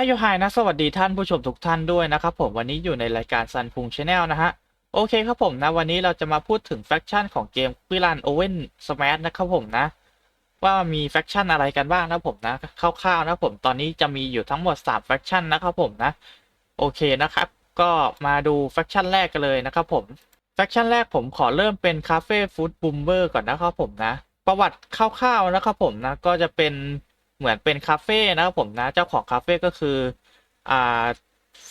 อายุไฮนะสวัสดีท่านผู้ชมทุกท่านด้วยนะครับผมวันนี้อยู่ในรายการซันพุงชาแนลนะฮะโอเคครับผมนะวันนี้เราจะมาพูดถึงแฟคชั่นของเกมพิลันโอเว่นสมาร์ทนะครับผมนะ ว่ามีแฟคชั่นอะไรกันบ้างนะผมนะคร่าวๆนะผมตอนนี้จะมีอยู่ทั้งหมด3แฟคชั่นนะครับผมนะโอเคนะครับ ก็มาดูแฟคชั่นแรกกันเลยนะครับผมแฟคชั่นแรกผมขอเริ่มเป็นคาเฟ่ฟู้ดบูมเบอร์ก่อนนะครับผมนะ ประวัติคร่าวๆนะครับผมนะก็จะเป็น เหมือนเป็นคาเฟ่นะครับผมนะ เจ้าของคาเฟ่ก็คืออ่า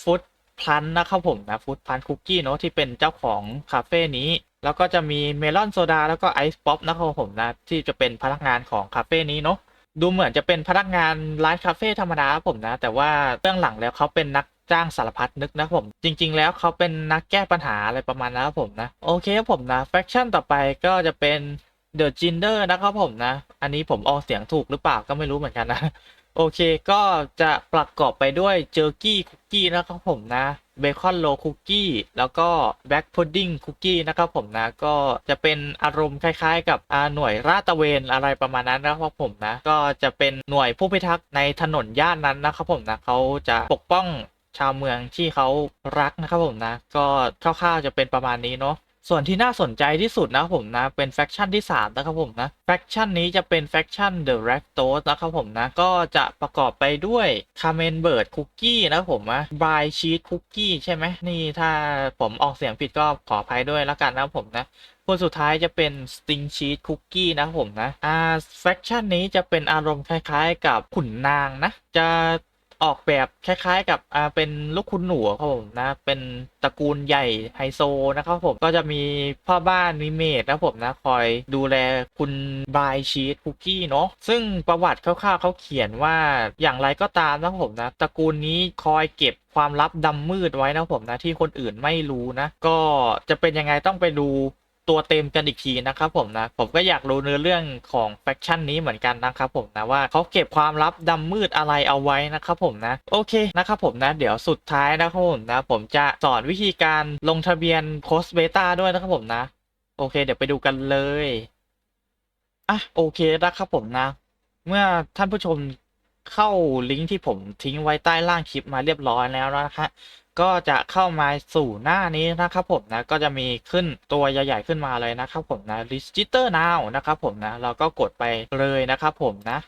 ฟู้ดพลันนะครับผมนะฟู้ดพลันคุกกี้เนาะที่เป็นเจ้าของคาเฟ่นี้ แล้วก็จะมีเมลอนโซดาแล้วก็ไอซ์ป๊อปนะครับผมนะที่จะเป็นพนักงานของคาเฟ่นี้เนาะดูเหมือนจะเป็นพนักงานร้านคาเฟ่ธรรมดาครับผมนะ แต่ว่าเบื้องหลังแล้วเขาเป็นนักจ้างสารพัดนึกนะผม จริง ๆ แล้วเขาเป็นนักแก้ปัญหาอะไรประมาณนั้นครับผมนะ โอเคครับผมนะแฟคชั่นต่อไปก็จะเป็น เดอะจินเดอร์นะครับผมนะ อันนี้ผมออกเสียงถูกหรือเปล่าก็ไม่รู้เหมือนกันนะ โอเคก็จะประกอบไปด้วยเจอกี้คุกกี้นะครับผมนะเบคอนโลคุกกี้แล้วก็แบ็กพุดดิ้งคุกกี้นะครับผมนะก็จะเป็นอารมณ์คล้ายๆ กับหน่วยราตะเวนอะไรประมาณนั้นนะครับผมนะ ก็จะเป็นหน่วยผู้พิทักษ์ในถนนย่านนั้นนะครับผมนะเขาจะปกป้องชาวเมืองที่เขารักนะครับผมนะ ก็คร่าวๆจะเป็นประมาณนี้เนาะ ส่วนที่น่าสนใจที่สุดนะครับผมนะ เป็นแฟคชั่นที่ 3 นะครับผมนะ แฟคชั่นนี้จะเป็นแฟคชั่น The r a c t o s นะครับผมนะ ก็จะประกอบไปด้วย c a m e n b i r d Cookie นะครับผมนะ Bry Cheese Cookie ใช่ไหมนี่ถ้าผมออกเสียงผิดก็ขออภัยด้วยแล้วกันนะผมนะคนสุดท้ายจะเป็น Sting Cheese Cookie นะผมนะ อ่าแฟคชั่นนี้จะเป็นอารมณ์คล้ายๆ กับขุนนางนะ จะ ออกแบบคล้ายๆ กับอ่าเป็นลูกคุณหนูครับผมนะ เป็นตระกูลใหญ่ไฮโซนะครับผมก็จะมีพ่อบ้านมีเมดนะผมนะคอยดูแลคุณบายชีสคุกกี้เนาะซึ่งประวัติคร่าวๆเขาเขียนว่าอย่างไรก็ตามนะผมนะตระกูลนี้คอยเก็บความลับดำมืดไว้นะผมนะที่คนอื่นไม่รู้นะ ก็จะเป็นยังไงต้องไปดู ตัวเต็มกันอีกทีนะครับผมนะ ผมก็อยากรู้เนื้อเรื่องของแฟคชั่นนี้เหมือนกันนะครับผมนะว่าเขาเก็บความลับดำมืดอะไรเอาไว้นะครับผมนะ โอเคนะครับผมนะ เดี๋ยวสุดท้ายนะครับผมนะ ผมจะสอนวิธีการลงทะเบียนโคสเบต้าด้วยนะครับผมนะ โอเค เดี๋ยวไปดูกันเลยอะโอเคนะครับผมนะ เมื่อท่านผู้ชม เข้าลิงก์ที่ผมทิ้งไว้ใต้ล่างคลิปมาเรียบร้อยแล้วนะฮะก็จะเข้ามาสู่หน้านี้นะครับผมนะก็จะมีขึ้นตัวใหญ่ๆขึ้นมาเลยนะครับผมนะ register now นะครับผมนะเราก็กดไปเลยนะครับผมนะ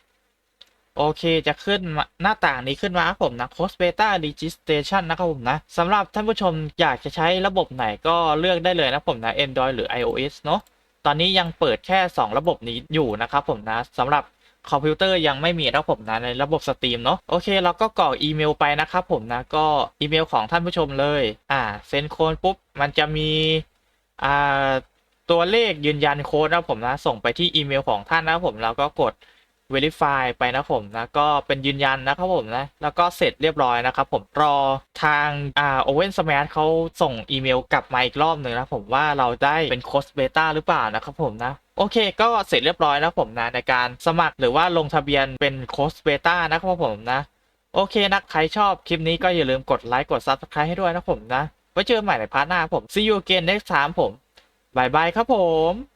โอเคจะขึ้นหน้าต่างนี้ขึ้นมาครับผมนะ Cost Beta Registration นะครับผมนะสำหรับท่านผู้ชมอยากจะใช้ระบบไหนก็เลือกได้เลยนะผมนะ Android หรือ iOS เนาะตอนนี้ยังเปิดแค่ 2 ระบบนี้อยู่นะครับผมนะสำหรับ คอมพิวเตอร์ยังไม่มีนะครับผมนะในระบบสตรีมเนาะโอเคเราก็กรอกอีเมลไปนะครับผมนะก็อีเมลของท่านผู้ชมเลยอ่าเซ็นโค้ดปุ๊บมันจะมีอ่าตัวเลขยืนยันโค้ดนะผมนะส่งไปที่อีเมลของท่านนะผมแล้วก็กด Verify ไปนะผมนะก็เป็นยืนยันนะครับผมนะแล้วก็เสร็จเรียบร้อยนะครับผมรอทางอ่า Owen Smart เขาส่งอีเมลกลับมาอีกรอบหนึ่งนะผมว่าเราได้เป็นโค้ดเบต้าหรือเปล่านะครับผมนะ โอเค ก็เสร็จเรียบร้อยแล้วผมนะในการสมัครหรือว่าลงทะเบียนเป็นโค้ชเบต้านะครับผมนะ โอเคนะใครชอบคลิปนี้ก็อย่าลืมกดไลค์กดซับสไครต์ให้ด้วยนะผมนะไว้เจอกันใหม่ในพาร์ทหน้าผม See you again next time ผมบายบายครับผม